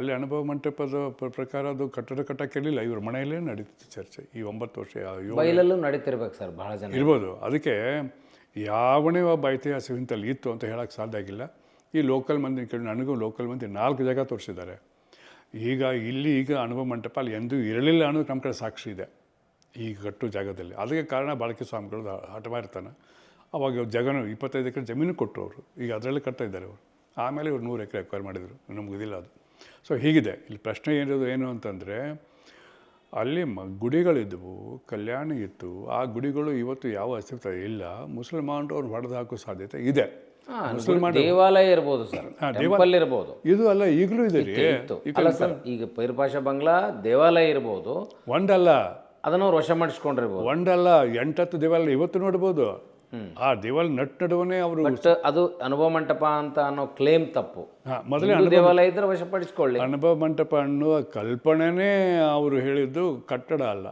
ಅಲ್ಲಿ ಅನುಭವ ಮಂಟಪದ ಪ್ರಕಾರ ಅದು ಕಟ್ಟಡ ಕಟ್ಟಕ್ಕಿರಲಿಲ್ಲ ಇವ್ರ ಮನೆಯಲ್ಲೇ ನಡೀತಿತ್ತು ಚರ್ಚೆ. ಈ ಒಂಬತ್ತು ವರ್ಷ ಬೈಲಲ್ಲೂ ನಡೀತಿರ್ಬೇಕು ಸರ್ ಬಹಳ ಜನ. ಇರ್ಬೋದು. ಅದಕ್ಕೆ ಯಾವನೇ ಒಬ್ಬ ಐತಿಹಾಸಿಕ ಇಂಥಲ್ಲಿ ಇತ್ತು ಅಂತ ಹೇಳೋಕ್ಕೆ ಸಾಧ್ಯ ಆಗಿಲ್ಲ. ಈ ಲೋಕಲ್ ಮಂದಿ ಕೇಳಿ ನನಗೂ ಲೋಕಲ್ ಮಂದಿ ನಾಲ್ಕು ಜಾಗ ತೋರಿಸಿದ್ದಾರೆ. ಈಗ ಇಲ್ಲಿ ಈಗ ಅನುಭವ ಮಂಟಪ ಅಲ್ಲಿ ಎಂದೂ ಇರಲಿಲ್ಲ ಅನ್ನೋದು ನಮ್ಮ ಕಡೆ ಸಾಕ್ಷಿ ಇದೆ. ಈಗ ಕಟ್ಟು ಜಾಗದಲ್ಲಿ. ಅದಕ್ಕೆ ಕಾರಣ ಬಾಳಕೆ ಸ್ವಾಮಿಗಳು ಹಠವ ಇರ್ತಾನೆ ಅವಾಗ ಜಗನು ಇಪ್ಪತ್ತೈದು ಎಕರೆ ಜಮೀನು ಕೊಟ್ಟರು ಅವರು. ಈಗ ಅದರಲ್ಲೇ ಕಟ್ತಾ ಇದ್ದಾರೆ ಅವರು. ಆಮೇಲೆ ಇವ್ರು ನೂರು ಎಕರೆ ಅಕ್ವೈರ್ ಮಾಡಿದರು. ನಮ್ಗೆ ಇದಿಲ್ಲ ಅದು. ಸೊ ಹೀಗಿದೆ. ಇಲ್ಲಿ ಪ್ರಶ್ನೆ ಏನಿರೋದು ಏನು ಅಂತಂದರೆ ಅಲ್ಲಿ ಮ ಗುಡಿಗಳಿದ್ದವು ಕಲ್ಯಾಣ ಇತ್ತು ಆ ಗುಡಿಗಳು ಇವತ್ತು ಯಾವ ಅಸ್ತಿತ್ವ ಇಲ್ಲ ಮುಸಲ್ಮಾನರು ಅವ್ರು ಹೊಡೆದು ಹಾಕೋ ಸಾಧ್ಯತೆ ಇದೆ ಮುಸ್ಲಿಮಾನ್ ದೇವಾಲಯ ಇರ್ಬೋದು ಸರ್ ಟೆಂಪಲ್ ಇರ್ಬೋದು. ಇದು ಅಲ್ಲ ಈಗಲೂ ಇದೆ ರೀ. ಇತ್ತು ಅಲ್ಲ ಸರ್ ಈಗ ಪೈರ್ಪಾಷ ಬಂಗ್ಲಾ ದೇವಾಲಯ ಇರ್ಬೋದು. ಒಂದಲ್ಲ. ಅದನ್ನ ಅವ್ರು ವಶ ಮಾಡಿಸ್ಕೊಂಡಿರ್ಬೋದು. ಒಂದಲ್ಲ ಎಂಟತ್ತು ದೇವಾಲಯ ಇವತ್ತು ನೋಡ್ಬೋದು. ಆ ದೇವಾಲಯ ನಟ್ ನಡುವನೇ ಅವರು ಬಟ್ ಅದು ಅನುಭವ ಮಂಟಪ ಅಂತ ಅನ್ನೋ ಕ್ಲೇಮ್ ತಪ್ಪು. ಮೊದಲೇ ದೇವಾಲಯ ಇದ್ರೆ ವಶಪಡಿಸ್ಕೊಳ್ಳಿ. ಅನುಭವ ಮಂಟಪ ಅನ್ನುವ ಕಲ್ಪನೆನೇ ಅವರು ಹೇಳಿದ್ದು ಕಟ್ಟಡ ಅಲ್ಲ.